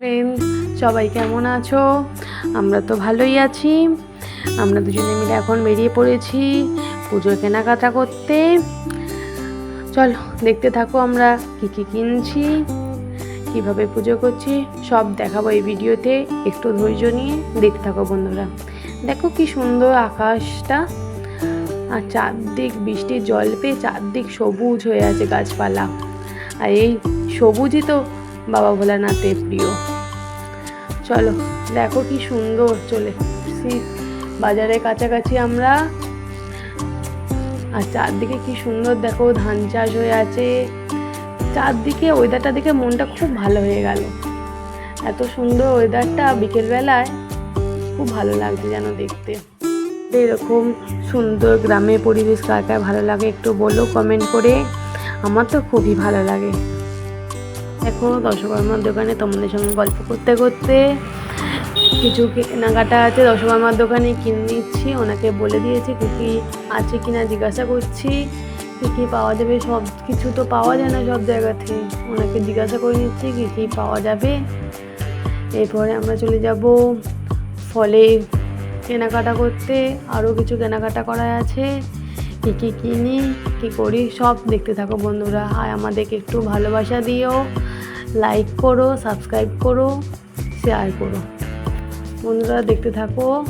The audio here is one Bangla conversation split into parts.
ফ্রেন্ড সবাই কেমন আছো? আমরা তো ভালোই আছি। আমরা দুজনে মিলে এখন বেরিয়ে পড়েছি পুজোর কেনাকাটা করতে। চলো, দেখতে থাকো আমরা কী কী কিনছি, কীভাবে পুজো করছি, সব দেখাবো এই ভিডিওতে। একটু ধৈর্য নিয়ে দেখতে থাকো বন্ধুরা। দেখো কি সুন্দর আকাশটা। আর চারদিক বৃষ্টির জল পেয়ে চারদিক সবুজ হয়ে আছে গাছপালা। আর এই সবুজই তো বাবা ভোলানাথের প্রিয়। চলো, দেখো কি সুন্দর চলে বাজারের কাছাকাছি আমরা। আর চারদিকে কি সুন্দর দেখো, ধান চাষ হয়ে আছে। চারদিকে ওয়েদারটা দেখে মনটা খুব ভালো হয়ে গেল। এত সুন্দর ওয়েদারটা বিকেলবেলায় খুব ভালো লাগছে যেন দেখতে। এরকম সুন্দর গ্রামের পরিবেশ কার কার ভালো লাগে একটু বলো কমেন্ট করে। আমার তো খুবই ভালো লাগে। দেখো দশকর্মার দোকানে তোমাদের সঙ্গে গল্প করতে করতে কিছু কেনাকাটা আছে। দশকর্মার দোকানে কিনে নিচ্ছি। ওনাকে বলে দিয়েছি কী কী আছে কিনা জিজ্ঞাসা করছি। কী কী পাওয়া যাবে? সব কিছু তো পাওয়া যায় না সব জায়গাতে। ওনাকে জিজ্ঞাসা করে নিচ্ছি কী কী পাওয়া যাবে। এরপরে আমরা চলে যাব ফলে কেনাকাটা করতে। আরও কিছু কেনাকাটা করা আছে। কী কী কিনি, কী করি, সব দেখতে থাকো বন্ধুরা। আর আমাদেরকে একটু ভালোবাসা দিও। লাইক করো সাবস্ক্রাইব করো শেয়ার করো। বন্ধুরা, দেখতে থাকো।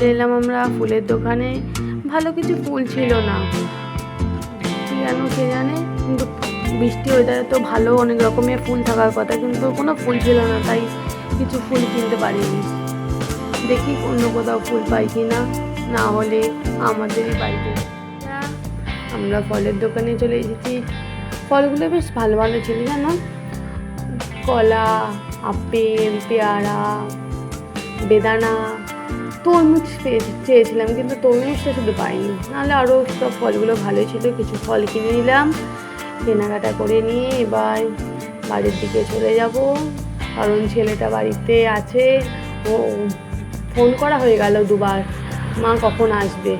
এলাম আমরা ফুলের দোকানে। ভালো কিছু ফুল ছিল না। কি কেন কে জানে? কিন্তু বৃষ্টি ওয়েদারে তো ভালো, অনেক রকমের ফুল থাকার কথা, কিন্তু কোনো ফুল ছিল না, তাই কিছু ফুল কিনতে পারিনি। দেখি অন্য কোথাও ফুল পাই কি না না হলে আমাদেরই বাড়িতে। আমরা ফলের দোকানে চলে এসেছি। ফলগুলো বেশ ভালো ভালো ছিল, জানো? কলা, আপেল, পেয়ারা, বেদানা, তরমুজ চেয়েছিলাম, কিন্তু তরমুজটা শুধু পাইনি। নাহলে আরও সব ফলগুলো ভালোই ছিল, কিছু ফল কিনে নিলাম। কেনাকাটা করে নিয়ে এবার বাড়ির দিকে চলে যাব। কারণ ছেলেটা বাড়িতে আছে। ও ফোন করা হয়ে গেল দুবার। মা কখন আসবে?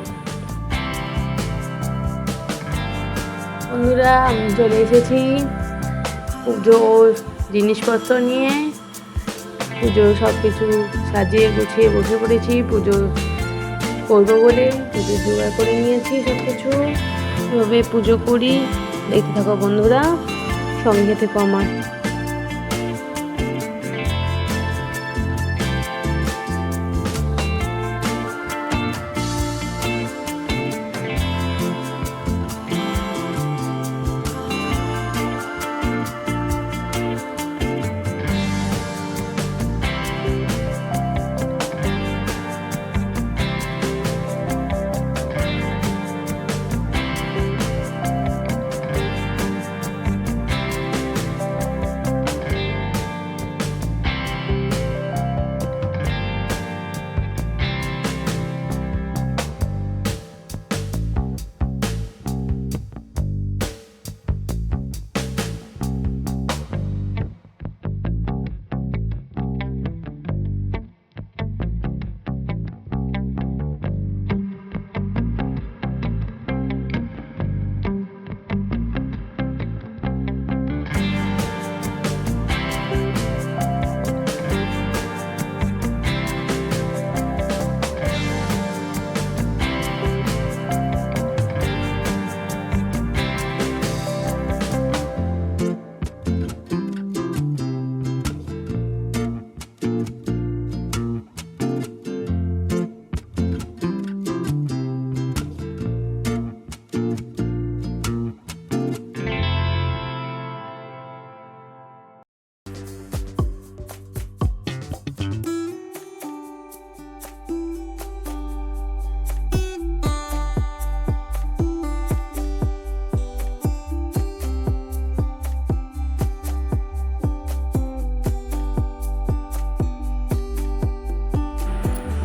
বন্ধুরা, আমি চলে এসেছি পুজোর জিনিসপত্র নিয়ে। পুজো সব কিছু সাজিয়ে গুছিয়ে বসে পড়েছি। পুজো করব বলে। পুজো জোগাড় করে নিয়েছি সব কিছু এভাবে পুজো করি। দেখতে থাকো বন্ধুরা সঙ্গে থেকো আমার।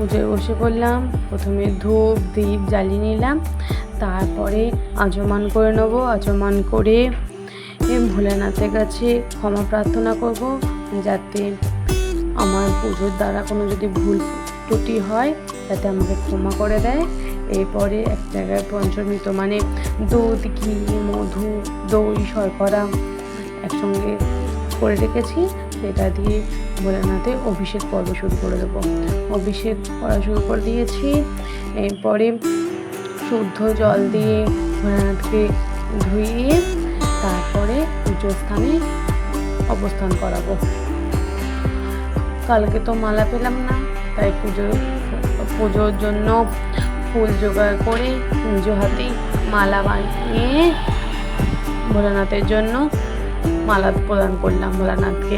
পুজোয় বসে পড়লাম। প্রথমে ধূপ, দীপ জ্বালিয়ে নিলাম। তারপরে আচমান করে নেব। আচমান করে ভোলেনাথের কাছে ক্ষমা প্রার্থনা করব যাতে আমার পুজোর দ্বারা কোনো যদি ভুল ত্রুটি হয় যাতে আমাকে ক্ষমা করে দেয়। এরপরে এক জায়গায় পঞ্চমৃত মানে দুধ, ঘি, মধু, দই, শর্করা একসঙ্গে করে রেখেছি। সেটা দিয়ে ভোলানাথে অভিষেক পর্ব শুরু করে দেবো। অভিষেক করা শুরু করে দিয়েছি। এরপরে শুদ্ধ জল দিয়ে ভোলানাথকে ধুয়ে তারপরে স্থানে অবস্থান করাবো। কালকে তো মালা পেলাম না, তাই পুজো, পুজোর জন্য ফুল জোগাড় করে নিজ হাতেই মালা বানিয়ে ভোলানাথের জন্য মালা প্রদান করলাম ভোলানাথকে।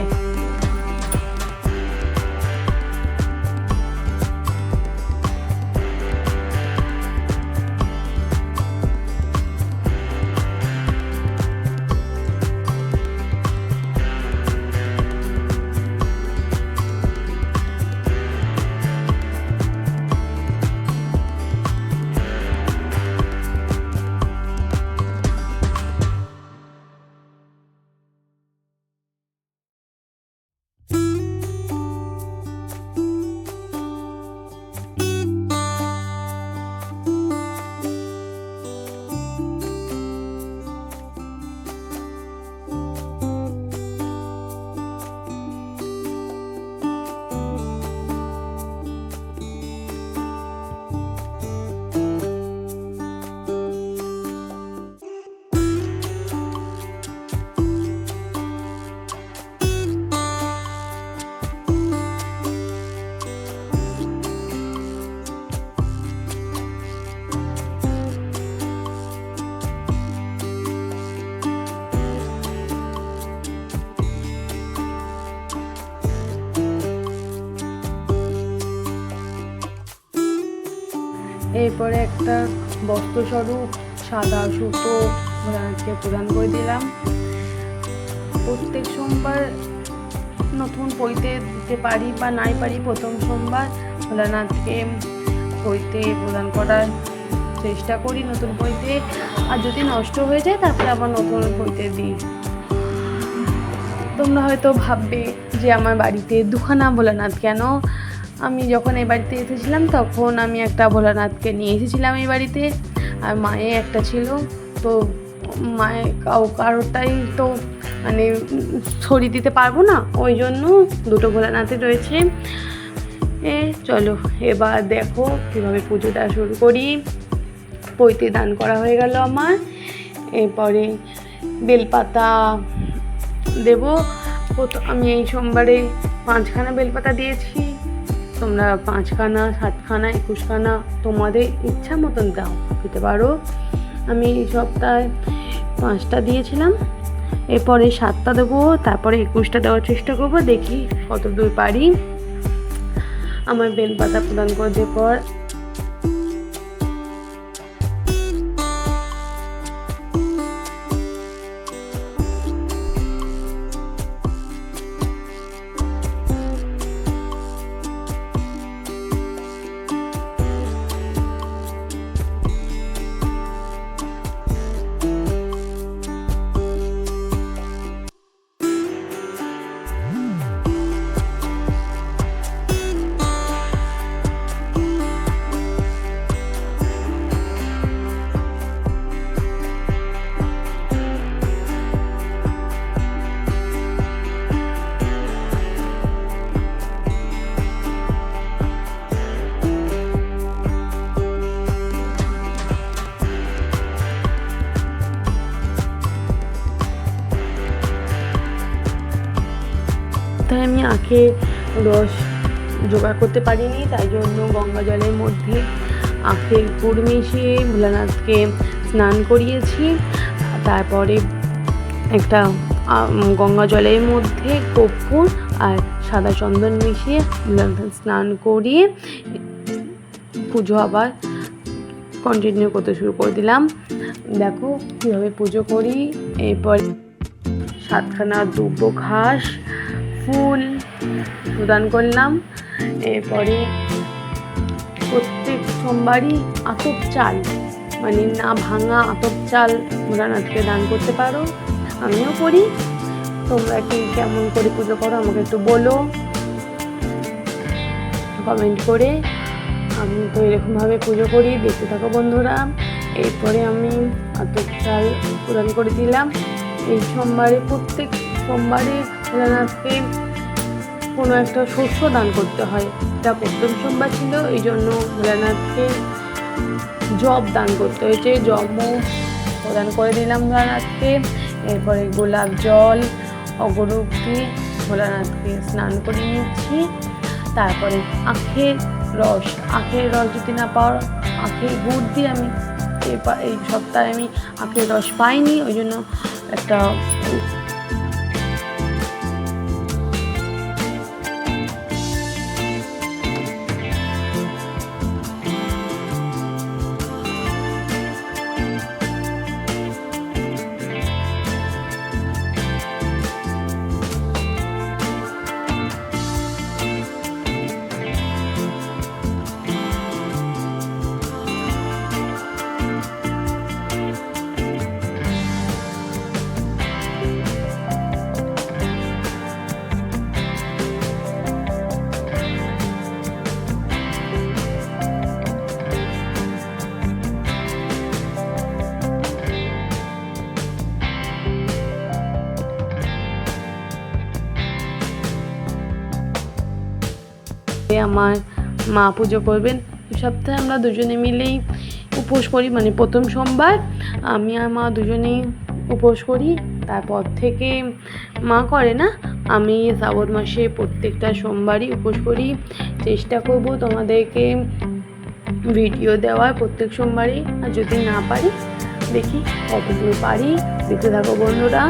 একটা বস্ত্রস্বরূপ, সাদা সুতো ভোলানাথকে প্রদান করে দিলাম। প্রত্যেক সোমবার নতুন পইতে দিতে পারি বা নাই পারি প্রথম সোমবার, ভোলানাথকে পইতে প্রদান করার চেষ্টা করি নতুন বইতে আর যদি নষ্ট হয়ে যায়, তারপরে আবার নতুন বইতে দিই। তোমরা হয়তো ভাববে যে আমার বাড়িতে দুখানা ভোলানাথ কেন? আমি যখন এই বাড়িতে এসেছিলাম, তখন আমি একটা ভোলানাথকে নিয়ে এসেছিলাম এই বাড়িতে। আর মায়ে একটা ছিল, তো মায়ে কাউ, কারোরটাই তো মানে ছড়িয়ে দিতে পারব না, ওই জন্য দুটো ভোলানাথই রয়েছে। এ, চলো, এবার দেখো কীভাবে পুজোটা শুরু করি। পৈতে দান করা হয়ে গেল আমার। এরপরে বেলপাতা দেব। আমি এই সোমবারে পাঁচখানা বেলপাতা দিয়েছি। তোমরা পাঁচখানা, সাতখানা, একুশখানা তোমাদের ইচ্ছা মতন দাও দিতে পারো। আমি এই সপ্তাহে পাঁচটা দিয়েছিলাম, এরপরে সাতটা দেবো, তারপরে একুশটা দেওয়ার চেষ্টা করব, দেখি কত দূর পারি। আমার বেলপাতা প্রদান করে দেওয়ার পর আখে রস জোগাড় করতে পারিনি, তাই জন্য গঙ্গা জলের মধ্যে আখের গুড় মিশিয়ে ভোলানাথকে স্নান করিয়েছি। তারপরে একটা গঙ্গা জলের মধ্যে কর্পূর আর সাদা চন্দন মিশিয়ে স্নান করিয়ে পুজো আবার কন্টিনিউ করতে শুরু করে দিলাম। দেখো কীভাবে পুজো করি, এরপর সাতখানা দুব্বো ঘাস, ফুল প্রদান করলাম। এরপরে প্রত্যেক সোমবারই আতপ চাল মানে না ভাঙা আতপ চাল ভোলানাথকে দান করতে পারো, আমিও করি। তোমরা কি কেমন করে পুজো করো আমাকে একটু বলো। কমেন্ট করে আমি তো এরকমভাবে পুজো করি, দেখতে থাকো বন্ধুরা। এরপরে আমি অর্ধেক চাল প্রদান করে দিলাম। এই সোমবারে, প্রত্যেক সোমবারে ভোলানাথকে কোনো একটা শস্য দান করতে হয়। এটা প্রথম সোমবার ছিল এই জন্য ভোলানাথকে জব দান করতে হয়েছে। জবও প্রদান করে দিলাম ভোলানাথকে। এরপরে গোলাপ জল অগরূপ ভোলানাথকে স্নান করে নিচ্ছি তারপরে আখের রস। আখের রস যদি না পাওয়ার, আখের গুড় দিয়ে আমি এই সপ্তাহে আমি আখের রস পাইনি। ওই জন্য একটা আমার মা পুজো করবেন। সপ্তাহে আমরা দুজনে মিলেই উপোস করি মানে প্রথম সোমবার। আমি আর মা দুজনেই উপোস করি। তারপর থেকে মা করে না, আমি শ্রাবণ মাসে প্রত্যেকটা সোমবারই উপোস করি। চেষ্টা করব তোমাদেরকে ভিডিও দেওয়ার প্রত্যেক সোমবারই। আর যদি না পারি, দেখি কতদূর পারি। দেখতে থাকো বন্ধুরা।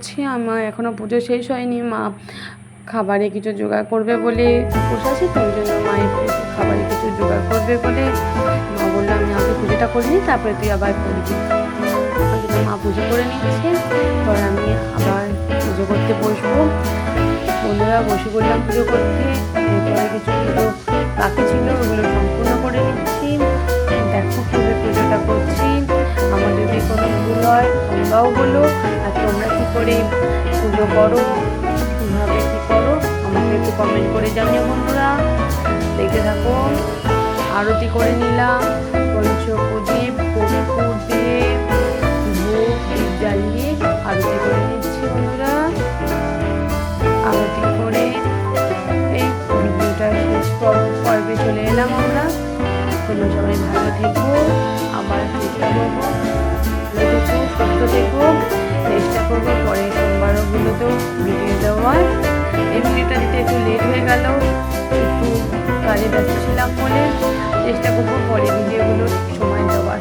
করছি, আমার এখনও পুজো শেষ হয়নি, মা খাবারে কিছু জোগাড় করবে বলে আছে তো ওই জন্য মায়ের খাবারে কিছু জোগাড় করবে বলে মা বলল, আমি আগে পুজোটা করে নিই, তারপরে তুই আবার করবি। মা পুজো করে নিচ্ছে, পরে আমি আবার পুজো করতে বসবো। বন্ধুরা বসে পড়লাম পুজো করতে, এরপরে কিছু পুজো বাকি ছিল, ওগুলো সম্পূর্ণ করে নিচ্ছি। দেখো কীভাবে পুজোটা করছি আমার যদি কোনো ভুল হয়, তোমরাও বলো। করে, পুজো করো, কীভাবে কী করো, আমাকে একটু কমেন্ট করে জানিও বন্ধুরা। দেখতে থাকো, আরতি করে নিলাম পঞ্চ প্রদীপ কর্পূর দিয়ে ভোগ, দীপ জ্বালিয়ে আরতি করে নিচ্ছি বন্ধুরা। আরতি করে এই ভিডিওটা শেষ পর- পর্বে চলে এলাম আমরা। তোমরা সবাই ভালো থেকো, আবার চেষ্টা সুস্থ থেকো। চেষ্টা করব, পরে সোমবারগুলোতেও ভিডিও দেওয়ার এমনিটা দিতে একটু লেট হয়ে গেল, একটু কাজে ব্যস্ত ছিলাম বলে চেষ্টা করব পরে ভিডিওগুলো সময় দেওয়ার।